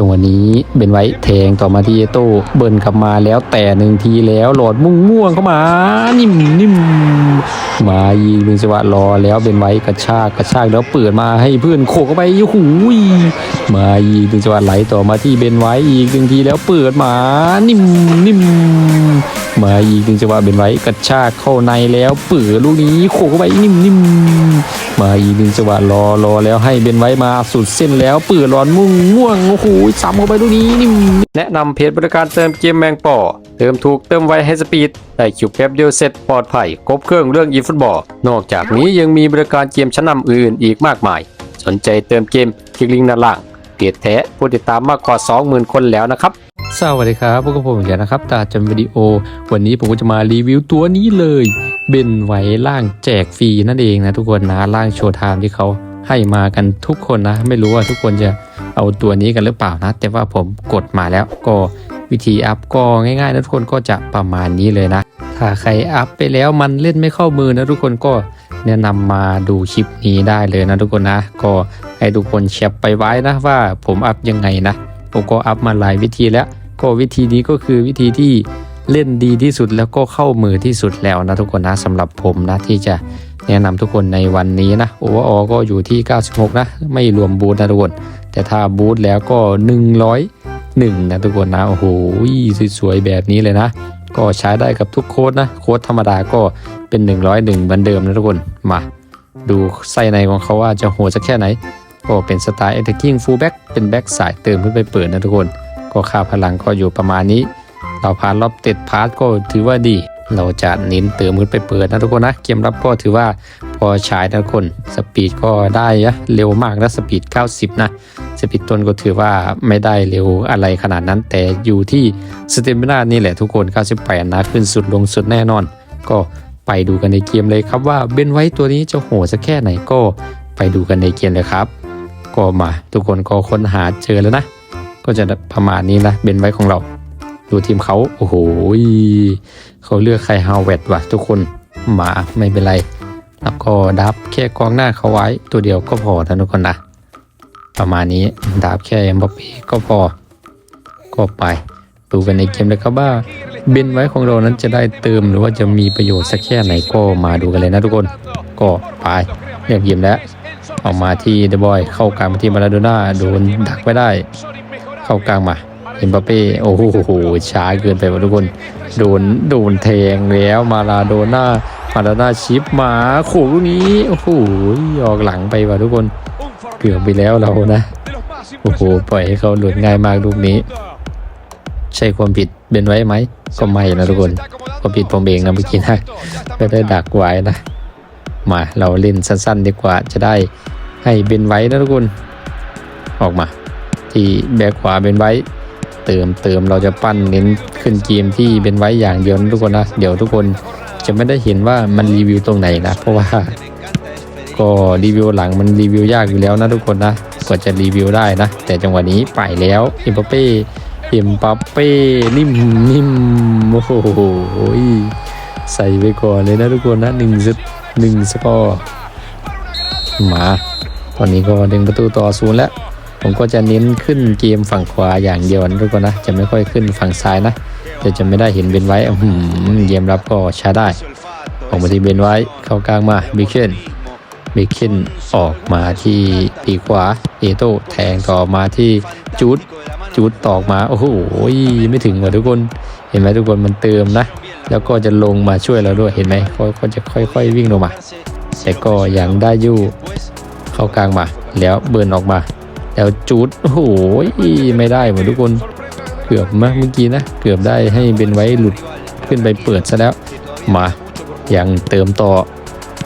จังหวะนี้เบนไว้แทงต่อมาที่เอโต้เบิร์นกลับมาแล้วแต่หนึ่งทีแล้วหลอดมุ่งม่วงเข้ามา นิ่มนิ่มมายิงเป็นจังหวะรอแล้วเบนไว้กระชากกระชากแล้วเปิดมาให้เพื่อนโขกเข้าไปยูหูยมายิงเป็นจังหวะไหลต่อมาที่เบนไว้อีกหนึ่งทีแล้วเปิดมา นิ่มนิ่ม มาอีกหนึ่งจังหวะเบนไว้กระชากเข้าในแล้วเปิดลูกนี้โขกเข้าไปนิ่มนิ่มมาอีกหนึ่งจังหวะรอรอแล้วให้เบนไว้มาสุดเส้นแล้วเปิดร้อนม่วงม่วงโอ้โหซ้ำเข้าไปลูกนี้นิ่มแนะนำเพจบริการเติมเกมแมงป่อเติมถูกเติมไวให้สปีดได้คิวแป๊บเดียวเสร็จปลอดภัยครบเครื่องเรื่องอีฟุตบอลนอกจากนี้ยังมีบริการเกมชั้นนำอื่นอีกมากมาย สนใจเติมเกมคลิกลิงก์ด้านล่างเพจแท้ผู้ติดตามมากกว่า 20,000 คนแล้วนะครับ สวัสดีครับพวกผมอีกแล้วนะครับ ตาจำวิดีโอ วันนี้ผมก็จะมารีวิวตัวนี้เลยเบนไว้ล่างแจกฟรีนั่นเองนะทุกคนนะล่างโชว์ไทม์ที่เขาให้มากันทุกคนนะ ไม่รู้ว่าทุกคนจะเอาตัวนี้กันหรือเปล่านะ แต่ว่าผมกดมาแล้วก็วิธีอัพก็ง่ายๆนะทุกคนก็จะประมาณนี้เลยนะ ถ้าใครอัพไปแล้วมันเล่นไม่เข้ามือนะทุกคนก็แนะนำมาดูคลิปนี้ได้เลยนะทุกคนนะ ก็ให้ทุกคนแชปไปไว้นะว่าผมอัพยังไงนะผมก็อัพมาหลายวิธีแล้ว ก็วิธีนี้ก็คือวิธีที่เล่นดีที่สุดแล้วก็เข้ามือที่สุดแล้วนะทุกคนนะสำหรับผมนะที่จะแนะนำทุกคนในวันนี้นะโอเวอร์อก็อยู่ที่ 96 นะ ไม่รวมบูทนะทุกคน แต่ถ้าบูทแล้วก็ 101 นะทุกคนนะโอ้โหสวยๆแบบนี้เลยนะ ก็ใช้ได้กับทุกโค้ดนะ โค้ดธรรมดาก็เป็น 101 เหมือนเดิมนะทุกคนมาดูไส้ในของเขาว่าจะโหดสักแค่ไหน ก็เป็นสไตล์ attacking full back เป็นแบ็กสายเติมขึ้นไปเปิดนะทุกคน ก็ค่าพลังก็อยู่ประมาณนี้ เราพานรอบเต็ดพาร์ทก็ถือว่าดี เราจะเน้นเติมขึ้นไปเปิดนะทุกคนนะ เกมรับก็ถือว่าพอใช้นะทุกคนสปีดก็ได้นะเร็วมากนะสปีด 90 นะสปีดต้นก็ถือว่าไม่ได้เร็วอะไรขนาดนั้น แต่อยู่ที่สเตมินานี่แหละทุกคน 98นะขึ้นสุดลงสุดแน่นอน ก็ไปดูกันในเกมเลยครับว่าเบนไว้ตัวนี้จะโหดสักแค่ไหนก็ไปดูกันในเกมเลยครับ ก็มาทุกคนก็ค้นหาเจอแล้วนะ ก็จะประมาณนี้นะเบนไว้ของเรา ดูทีมเขาโอ้โหเขาเลือกใครฮาวเวดว่ะทุกคนมาไม่เป็นไร แล้วก็ดับแค่กองหน้าเขาไว้ ตัวเดียวก็พอนะทุกคนนะประมาณนี้ดับแค่เอ็มบัปเป้ก็พอ ก็ไปดูกันในเกมเลยครับว่าเบนไว้ของเรานั้นจะได้เติมหรือว่าจะมีประโยชน์สักแค่ไหนก็มาดูกันเลยนะทุกคน ก็ไปเรียบเยี่ยมแล้วออกมาที่เดบอยเข้ากลางมาที่มาราโดน่าโดนดักไว้ได้ เข้ากลางมาเอ็มบัปเป้โอ้โหช้าเกินไปวะทุกคน โดนโดนแทงแล้วมาลาโดน่ามาลาโดน่าชิปมาโขลูกนี้โอ้โหออกหลังไปว่ะทุกคน เกือบไปแล้วเรานะโอ้โหปล่อยให้เขาหลุดง่ายมากลูกนี้ ใช่ความผิดเบนไว้ไหมก็ไม่นะทุกคนความผิดผมเองนะเมื่อกี้นะไม่ได้ดักไว้นะ มาเราเล่นสั้นๆดีกว่าจะได้ให้เบนไว้นะทุกคน ออกมา ที่แบกขวาเบนไว้ เติมเติมเราจะปั้นเน้นขึ้นเกมที่เบนไว้อย่างเดียวนะทุกคนนะเดี๋ยวทุกคนจะไม่ได้เห็นว่ามันรีวิวตรงไหนนะเพราะว่าก็รีวิวหลังมันรีวิวยากอยู่แล้วนะทุกคนนะกว่าจะรีวิวได้นะ แต่จังหวะนี้ไปแล้วเอ็มบัปเป้เอ็มบัปเป้นิ่มนิ่มโอ้โหใส่ไปก่อนเลยนะทุกคนนะหนึ่งสหนึ่งสกอร์มา ตอนนี้ก็ดึงประตูต่อศูนย์แล้ว ผมก็จะเน้นขึ้นเกมฝั่งขวาอย่างเดียวนะทุกคนนะ จะไม่ค่อยขึ้นฝั่งซ้ายนะจะจะไม่ได้เห็นเบนไว้อื้อหือเยี่ยมรับก็ช้ได้ออกมาที่เบนไว้เข้ากลางมาบิเคนบิเคนออกมาที่ปีขวาเอโต้แทงต่อมาที่จูดจูดตอกมาโอ้โหไม่ถึงว่ะทุกคน เห็นไหมทุกคนมันเติมนะ แล้วก็จะลงมาช่วยเราด้วยเห็นไหมเขาก็จะค่อย ๆ วิ่งลงมาแต่ก็ยังได้อยู่เข้ากลางมา แล้วเบิร์นออกมา แล้วจูดโอ้โหไม่ได้หมดทุกคนเกือบมากเมื่อกี้นะ เกือบได้ให้เบนไว้หลุดขึ้นไปเปิดซะแล้ว มายังเติมต่อ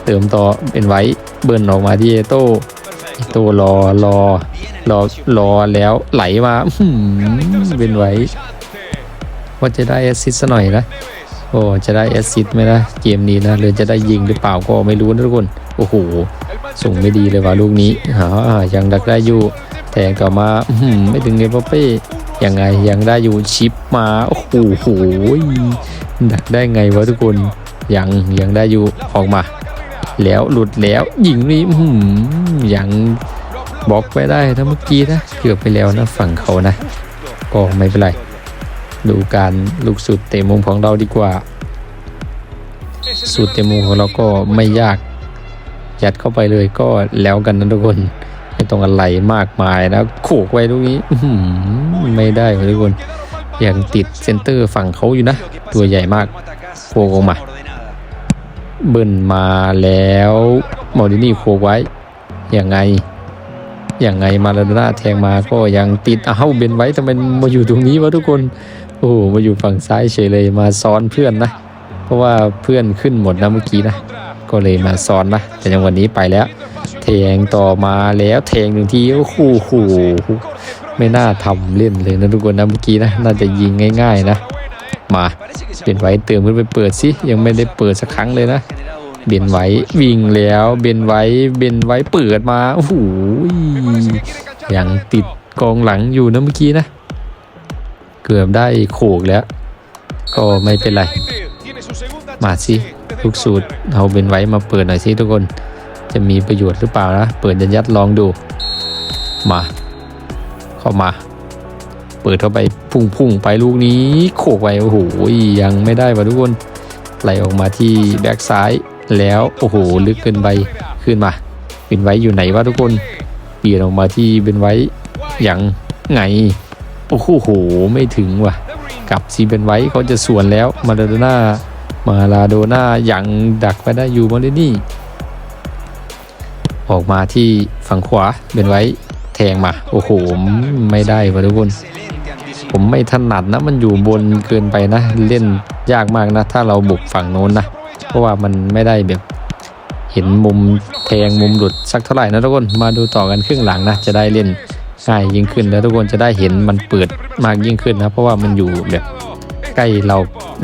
เติมต่อเป็นไว้เบิร์นออกมาที่เอโต้เอโต้รอรอรอรอแล้วไหลมาเป็นไว้ว่าจะได้แอสซิสซะหน่อยนะโอ้จะได้แอสซิสไหมนะเกมนี้นะหรือจะได้ยิงหรือเปล่าก็ไม่รู้นะทุกคน โอ้โหส่งไม่ดีเลยว่ะลูกนี้อ่ายังดักได้อยู่ แต่อมาไม่ถึงเอมบัปเป้ยังไงยังได้อยู่ชิปมา โอ้โหโหดักได้ไงวะทุกคน ยังยังได้อยู่ออกมา แล้วหลุดแล้วยิงนี่ยังบล็อกไว้ได้ถ้าเมื่อกี้นะเกือบไปแล้วนะฝั่งเขานะ ก็ไม่เป็นไร ดูการลูกสุดเตะมุมของเราดีกว่า สุดเตะมุมของเราก็ไม่ยากยัดเข้าไปเลยก็แล้วกันนะทุกคน ไม่ต้องอะไรมากมายนะโขกไว้ตรงนี้อืไม่ได้ทุกคนยังติดเซนเตอร์ฝั่งเขาอยู่นะ ตัวใหญ่มากโขกออกมาเบิ้ลมาแล้วมอดินี่โคกไว้ยังไงยังไงมาลาโดน่าแทงมาก็ยังติดอ้าวเบนไว้ทำไมมาอยู่ตรงนี้วะทุกคน โอ้โหมาอยู่ฝั่งซ้ายเฉยเลยมาซ้อนเพื่อนนะ เพราะว่าเพื่อนขึ้นหมดนะเมื่อกี้นะ ก็เลยมาซ้อนนะ แต่ยังวันนี้ไปแล้ว แทงต่อมาแล้วแทงหนึ่งทีโอ้โหไม่น่าทำเล่นเลยนะทุกคนนะเมื่อกี้นะน่าจะยิงง่าย ๆ นะ มาเบนไว้เติมขึ้นไปเปิดสิยังไม่ได้เปิดสักครั้งเลยนะเบนไว้วิ่งแล้วเบนไว้เบนไว้เปิดมาโอ้โหยังติดกองหลังอยู่นะเมื่อกี้นะ เกือบได้โขกแล้ว ก็ไม่เป็นไร มาสิลูกสูตรเอาเบนไว้มาเปิดหน่อยสิทุกคน จะมีประโยชน์หรือเปล่านะ เปิดยันยัดลองดู มา เข้ามา เปิดเข้าไปพุ่งๆไปลูกนี้ โขกไว้โอ้โหยังไม่ได้ว่ะทุกคนไหลออกมาที่แบ็กซ้ายแล้วโอ้โหลึกเกินไปขึ้นมาเป็นไว้อยู่ไหนวะทุกคนเปลี่ยนออกมาที่เป็นไว้อย่างไงโอ้โหไม่ถึงว่ะกับซีเป็นไว้เขาจะสวนแล้วมาลาโดน่ามาลาโดน่ายังดักไปได้อยู่มาเลนี่ ออกมาที่ฝั่งขวาเป็นไว้แทงมา โอ้โห ไม่ได้วะทุกคน ผมไม่ถนัดนะ มันอยู่บนเกินไปนะ เล่นยากมากนะ ถ้าเราบุกฝั่งโน้นนะ เพราะว่ามันไม่ได้แบบ เห็นมุมแทงมุมหลุดสักเท่าไหร่นะทุกคน มาดูต่อกันครึ่งหลังนะ จะได้เล่นง่ายยิ่งขึ้นแล้วทุกคนจะได้เห็นมันเปิดมากยิ่งขึ้นนะ เพราะว่ามันอยู่แบบใกล้เรา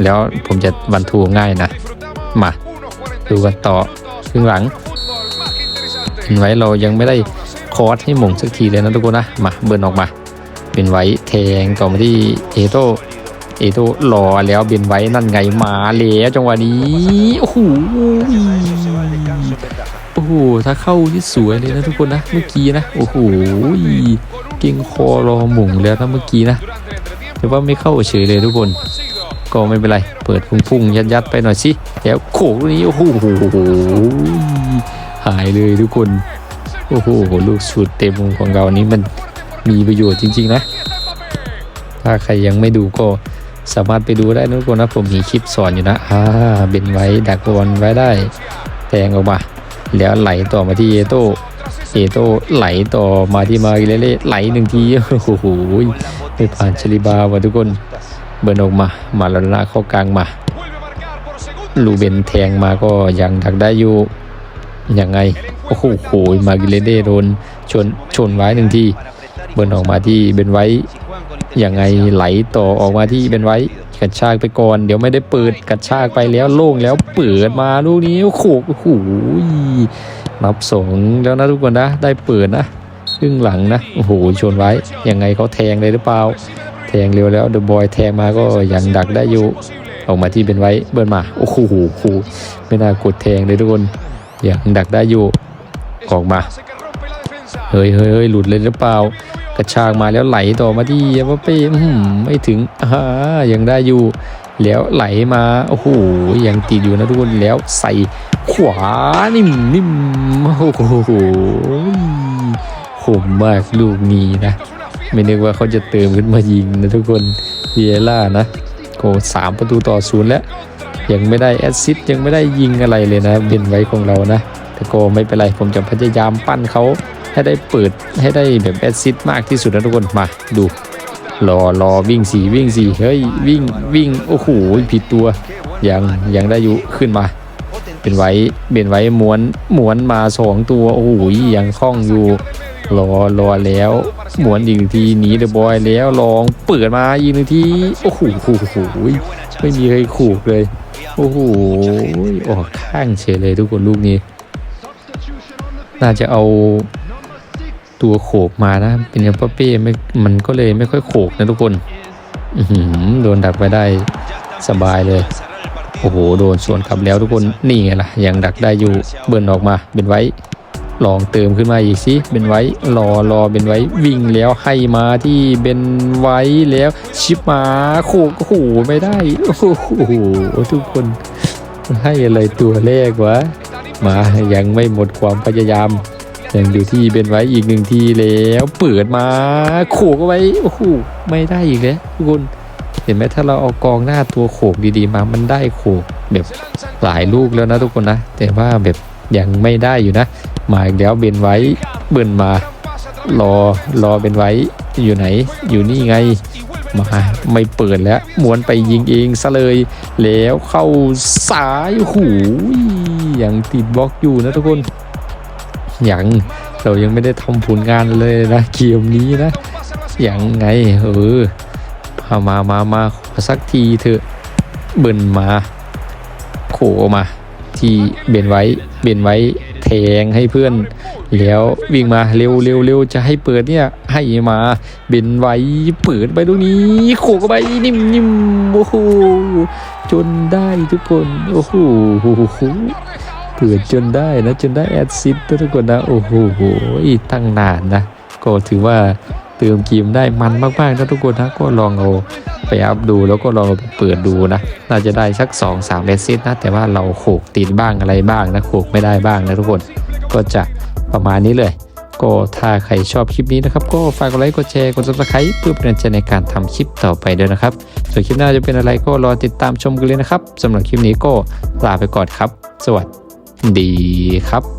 แล้วผมจะบรรทูง่ายนะ มา ดูกันต่อครึ่งหลัง นไว้เรายังไม่ได้คอร์สให้หม่งสักทีเลยนะทุกคนนะ มาเบิร์นออกมา เป็นไว้แทงต่อมาที่เอโตเอโตรอแล้วเบนไว้นั่นไงมาแล้วจังหวะนี้โอ้โหโอ้โหถ้าเข้าที่สวยเลยนะทุกคนนะเมื่อกี้นะโอ้โหเก่งคอรอหม่งแล้วนะเมื่อกี้นะแต่ว่าไม่เข้าเฉยเลยทุกคนก็ไม่เป็นไร เปิดพุ่งๆยัดๆไปหน่อยสิ แล้วโขกนี้โอ้โห หายเลยทุกคน โอ้โห ลูกสุดเต็มมุมของเรานี้มันมีประโยชน์จริง ๆ นะ ถ้าใครยังไม่ดูก็สามารถไปดูได้นะทุกคนนะ ผมมีคลิปสอนอยู่นะ อ่า เบนไว้ดักบอลไว้ได้ แทงออกมา แล้วไหลต่อมาที่เอโตเอโตไหลต่อมาที่มาเลเล่ไหลหนึ่งที โอ้โหไม่ผ่านชลิบาวะทุกคน เบิร์นออกมา มาล้วนะเข้ากลางมา ลูเบนแทงมาก็ยังดักได้อยู่ ยังไง โอ้โหโหยมากิเลเดโดนชนชนไว้หนึ่งทีเบิร์นออกมาที่เบนไว้ยังไงไหลต่อออกมาที่เบนไว้กระชากไปก่อน เดี๋ยวไม่ได้เปิดกระชากไปแล้วโล่งแล้วเปิดมาลูกนี้โอ้โหโอ้โหนับสองแล้วนะทุกคนนะ ได้เปิดนะครึ่งหลังนะโอ้โหชนไว้ยังไงเขาแทงเลยหรือเปล่า แทงเร็วแล้วเดอะบอยแทงมาก็ยังดักได้อยู่ออกมาที่เป็นไว้เบิร์นมาโอ้โหโอ้โหไม่น่ากดแทงเลยทุกคน ยังดักได้อยู่ออกมาเฮ้ยเฮ้ยเฮ้ยหลุดเลยหรือเปล่า กระชากมาแล้วไหลต่อมาที่เอเวเป้ไม่ถึงอ่ายังได้อยู่ แล้วไหลมาโอ้โหยังติดอยู่นะทุกคนแล้วใส่ขวานิ่มนิ่มโอ้โหขมมากลูกนี้นะ ไม่นึกว่าเขาจะเติมขึ้นมายิงนะทุกคนเวียล่านะโอ้สามประตูต่อศูนย์แล้ว ยังไม่ได้แอสซิสต์ยังไม่ได้ยิงอะไรเลยนะเบนไว้ของเรานะแต่ก็ไม่เป็นไรผมจะพยายามปั้นเขาให้ได้เปิดให้ได้แบบแอสซิสต์มากที่สุดนะทุกคนมาดูรอรอวิ่งสี่วิ่งสี่เฮ้ยวิ่งวิ่งโอ้โหผิดตัวยังยังได้อยู่ขึ้นมา เป็นไว้เป็นไว้ม้วนม้วนมาสองตัวโอ้โหยังคล่องอยู่รอรอแล้วหมวนอีกหนึ่งทีหนีเดอะบอยแล้วลองเปิดมาอีกหนึ่งทีโอ้โหโอ้โห ไม่มีใครขู่เลย โอ้โหออกข้างเฉยเลยทุกคนลูกนี้ น่าจะเอาตัวโขกมานะ เป็นเอมเปเป้ไม่มันก็เลยไม่ค่อยโขกนะทุกคนอืโดนดักไปได้สบายเลย โอ้โห โดนสวนกลับแล้วทุกคน นี่ไงล่ะ ยังดักได้อยู่ เบิร์นออกมา เป็นไว้ ลองเติมขึ้นมาอีกสิเป็นไว้รอรอเป็นไว้วิ่งแล้วให้มาที่เป็นไว้แล้ว ชิปมาโขกโอ้โหไม่ได้โอ้โหทุกคนให้อะไรตัวแรกวะมายังไม่หมดความพยายามยังอยู่ที่เป็นไว้อีกหนึ่งทีแล้วเปิดมาโขกเอาไว้โอ้โหไม่ได้อีกแล้วทุกคนเห็นไหมถ้าเราเอากองหน้าตัวโขกดีๆมามันได้โขกแบบหลายลูกแล้วนะทุกคนนะ แต่ว่าแบบยังไม่ได้อยู่นะ มาอีกแล้วเบนไว้เบิ่นมารอรอเป็นไว้อยู่ไหน อยู่นี่ไงมาไม่เปิดแล้วม้วนไปยิงเองซะเลย แล้วเข้าสายหูยังติดบล็อกอยู่นะทุกคนยังเรายังไม่ได้ทำผลงานเลยนะเกมนี้นะยังไงเออเอามามามาสักทีเถอะเบิ่นมา โขมา ที่เบนไว้เบนไว้ ทงให้เพื่อนแล้ววิ่งมาเร็วเร็วเร็วจะให้เปิดเนี่ยให้มาเบนไว้เปิดไปตรงนี้โขกไปนิ่มนิ่มโอ้โหจนได้ทุกคนโอ้โหเปิดจนได้นะจนได้แอดซิดทุกคนนะโอ้โหตั้งนานนะก็ถือว่า เติมเกมได้มันมากๆนะทุกคนนะก็ลองเอาไปอัพดูแล้วก็ลองเอาไปเปิดดูนะ น่าจะได้สัก 2 3เลสซิตนะ แต่ว่าเราโขกติดบ้างอะไรบ้างนะโขกไม่ได้บ้างนะทุกคน ก็จะประมาณนี้เลย ก็ถ้าใครชอบคลิปนี้นะครับ ก็ฝากกดไลค์กดแชร์กด subscribe เพื่อเป็นกำลังใจในการทำคลิปต่อไปด้วยนะครับ ส่วนคลิปหน้าจะเป็นอะไรก็รอติดตามชมกันเลยนะครับสำหรับคลิปนี้ก็ลาไปก่อนครับ สวัสดีครับ